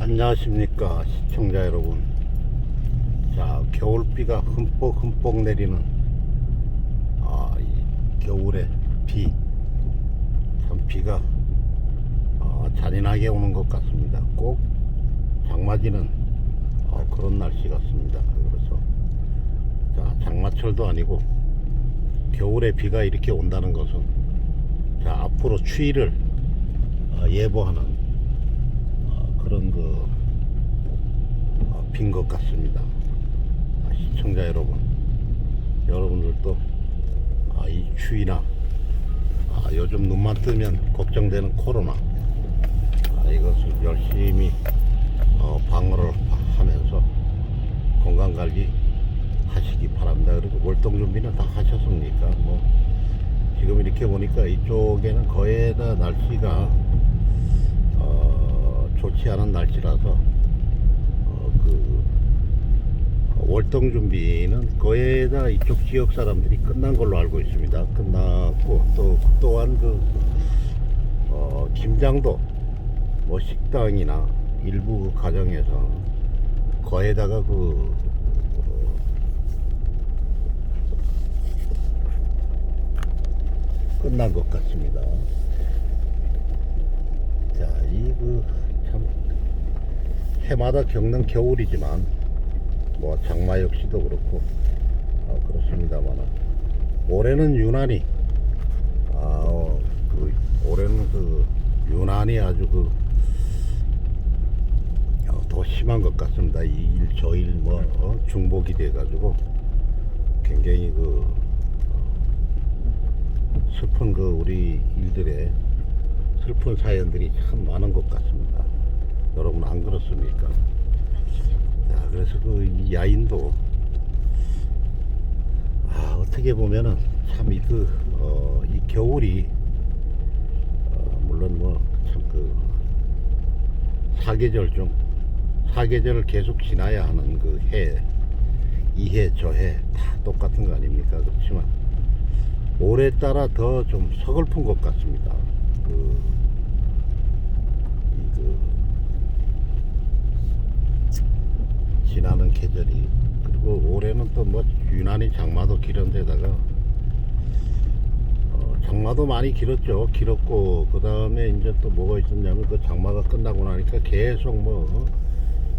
안녕하십니까 시청자 여러분. 자 겨울비가 흠뻑 흠뻑 내리는 아, 이 겨울의 비. 참 비가 아, 잔인하게 오는 것 같습니다. 꼭 장마지는 아, 그런 날씨 같습니다. 그래서 자 장마철도 아니고 겨울에 비가 이렇게 온다는 것은 자 앞으로 추위를 아, 예보하는 어, 그런 그 빈 것 같습니다. 아, 시청자 여러분, 여러분들도 아, 이 추위나 아, 요즘 눈만 뜨면 걱정되는 코로나 아, 이것을 열심히 어, 방어를 하면서 건강 관리 하시기 바랍니다. 그리고 월동 준비는 다 하셨습니까? 뭐 지금 이렇게 보니까 이쪽에는 거의 다 날씨가 어, 좋지 않은 날씨라서 어, 그 월동 준비는 거의 다 이쪽 지역 사람들이 끝난 걸로 알고 있습니다. 끝났고 또 또한 그 어, 김장도 뭐 식당이나 일부 그 가정에서 거에다가 그 어, 끝난 것 같습니다. 자, 이그 참 해마다 겪는 겨울이지만 뭐 장마 역시도 그렇고 아, 그렇습니다만 올해는 유난히 아, 어, 그 올해는 그 유난히 아주 그 어, 더 심한 것 같습니다. 이 일 저일 뭐 어, 중복이 돼가지고 굉장히 그 어, 슬픈 그 우리 일들의 슬픈 사연들이 참 많은 것 같습니다. 여러분 안 그렇습니까? 자, 그래서 그이 야인도 아, 어떻게 보면은 참 이 그, 어, 이 겨울이 어, 물론 뭐 참 그 사계절 중 사계절을 계속 지나야 하는 그 해, 이 해, 저 해 다 똑같은 거 아닙니까? 그렇지만 올해 따라 더 좀 서글픈 것 같습니다. 그, 이 그, 지나는 계절이. 그리고 올해는 또 뭐 유난히 장마도 길은 데다가 어, 장마도 많이 길었죠. 길었고 그 다음에 이제 또 뭐가 있었냐면 그 장마가 끝나고 나니까 계속 뭐 어,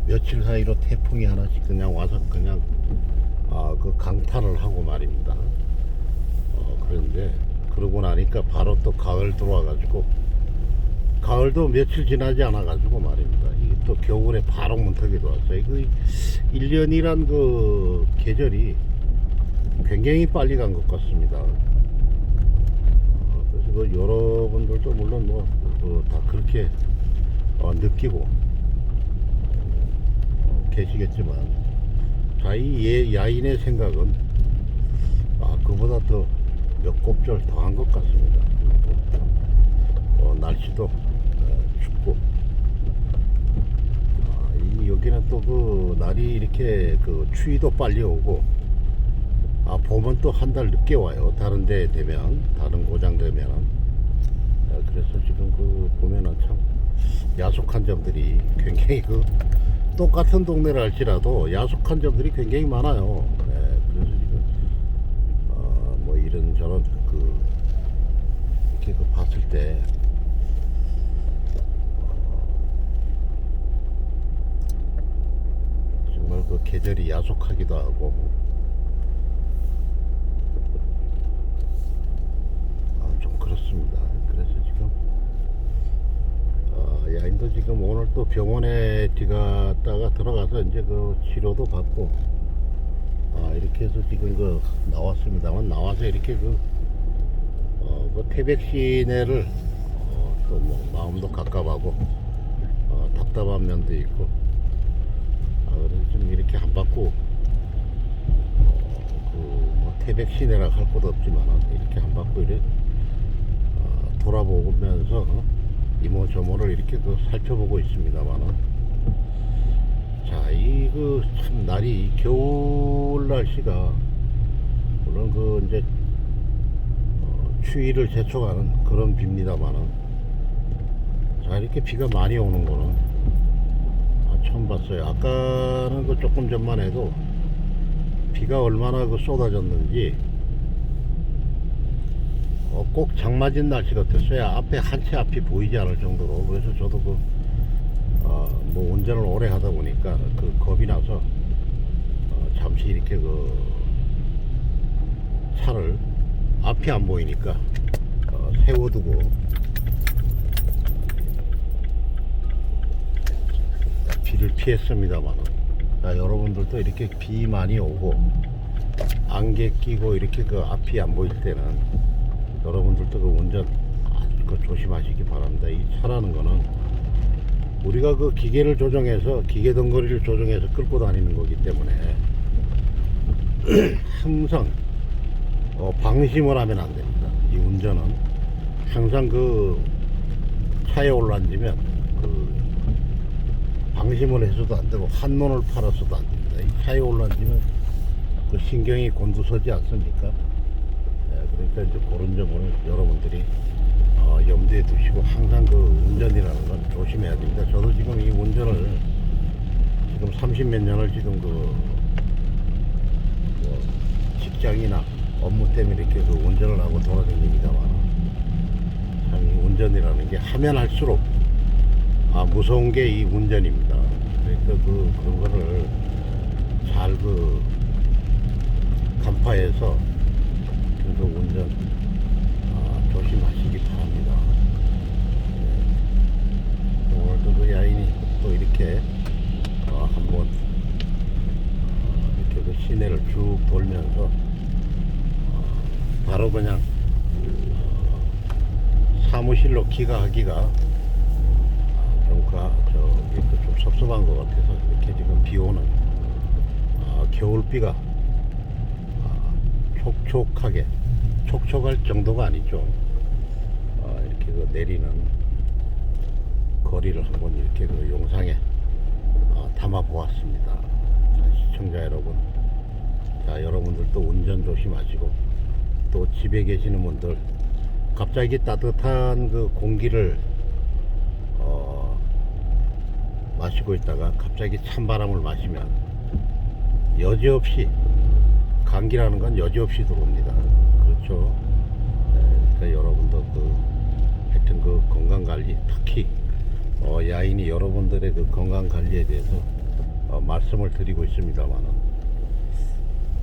며칠 사이로 태풍이 하나씩 그냥 와서 그냥 아 그 강타를 하고 말입니다. 어, 그런데 그러고 나니까 바로 또 가을 들어와 가지고 가을도 며칠 지나지 않아 가지고 말입니다. 또 겨울에 바로 문턱이 들어왔어요. 그 1년이란 그 계절이 굉장히 빨리 간 것 같습니다. 어, 그래서 그 여러분들도 물론 뭐 다 그렇게 어, 느끼고 어, 계시겠지만 자이 예, 야인의 생각은 아 그보다 더 몇 곱절 더한 것 같습니다. 어, 날씨도 어, 춥고 아, 이 여기는 또 그 날이 이렇게 그 추위도 빨리 오고 아 봄은 또 한 달 늦게 와요. 다른 데 되면 다른 고장 되면. 아, 그래서 지금 그 보면은 참 야속한 점들이 굉장히 그 똑같은 동네를 할지라도 야속한 점들이 굉장히 많아요. 네, 그래서 지금 어, 뭐 이런 저런 그 이렇게 그 봤을 때 정말 그 계절이 야속하기도 하고 아, 좀 그렇습니다. 그래서 지금 어, 야인도 지금 오늘 또 병원에 들어갔다가 들어가서 이제 그 치료도 받고 아, 이렇게 해서 지금 그 나왔습니다만 나와서 이렇게 그, 어, 그 태백 시내를 어, 또뭐 마음도 갑갑하고 어, 답답한 면도 있고 아, 그래서 좀 이렇게 안 받고 어, 그뭐 태백 시내라 할 것도 없지만 이렇게 안 받고 이래 어, 돌아보면서 어, 이모 저모를 이렇게 그 살펴보고 있습니다만은. 자, 이그참 날이 겨울 날씨가 물론 그 이제 어, 추위를 재촉하는 그런 비입니다만은. 자 이렇게 비가 많이 오는 거는 처음 봤어요. 아까는 그 조금 전만 해도 비가 얼마나 그 쏟아졌는지 어, 꼭 장맞은 날씨 같았어요. 앞에 한 채 앞이 보이지 않을 정도로 그래서 저도 그 어, 뭐 운전을 오래 하다 보니까 그 겁이 나서 어, 잠시 이렇게 그 차를 앞이 안 보이니까 어, 세워두고 비를 피했습니다만 자, 여러분들도 이렇게 비 많이 오고 안개 끼고 이렇게 그 앞이 안 보일 때는 여러분들도 그 운전 그 조심하시기 바랍니다. 이 차라는 거는 우리가 그 기계를 조정해서 기계 덩거리를 조정해서 끌고 다니는 거기 때문에 항상 어, 방심을 하면 안 됩니다. 이 운전은 항상 그 차에 올라앉으면 그 방심을 해서도 안 되고 한눈을 팔아서도 안 됩니다. 이 차에 올라앉으면 그 신경이 곤두서지 않습니까? 예, 그러니까 이제 그런 점을 여러분들이 어, 염두에 두시고 항상 그 운전이라는 건 조심해야 됩니다. 저도 지금 이 운전을 지금 30 몇 년을 지금 그 뭐 직장이나 업무 때문에 이렇게 그 운전을 하고 돌아다닙니다만 참 이 운전이라는 게 하면 할수록 아 무서운 게 이 운전입니다. 그러니까 그 그런 거를 잘 그 간파해서 그 운전 아, 조심하시기 바랍니다. 네. 오늘도 그 야인이 또 이렇게 어, 한번 어, 이렇게 그 시내를 쭉 돌면서 어, 바로 그냥 어, 사무실로 귀가하기가 아, 좀, 가, 저기 그좀 섭섭한 것 같아서 이렇게 지금 비 오는 아, 겨울비가 아, 촉촉하게 촉촉할 정도가 아니죠. 아, 이렇게 그 내리는 거리를 한번 이렇게 그 영상에 어, 담아 보았습니다. 자, 시청자 여러분, 자 여러분들도 운전 조심하시고 또 집에 계시는 분들 갑자기 따뜻한 그 공기를 어, 마시고 있다가 갑자기 찬바람을 마시면 여지없이 감기라는 건 여지없이 들어옵니다. 그렇죠. 네, 그러니까 여러분도 그 하여튼 그 건강 관리 특히 어, 야인이 여러분들의 그 건강 관리에 대해서 어, 말씀을 드리고 있습니다만은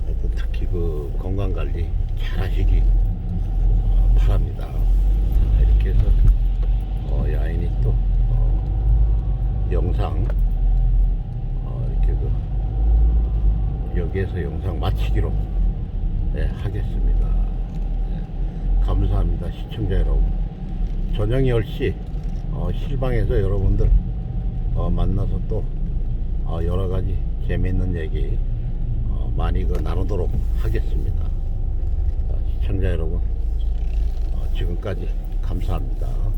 하여튼 특히 그 건강 관리 잘 하시기 어, 바랍니다. 자, 이렇게 해서 영상 어, 이렇게 그 여기에서 영상 마치기로 네, 하겠습니다. 네, 감사합니다. 시청자 여러분. 저녁 10시 어, 실방에서 여러분들 어, 만나서 또 어, 여러 가지 재미있는 얘기 어, 많이 그 나누도록 하겠습니다. 자, 시청자 여러분 어, 지금까지 감사합니다.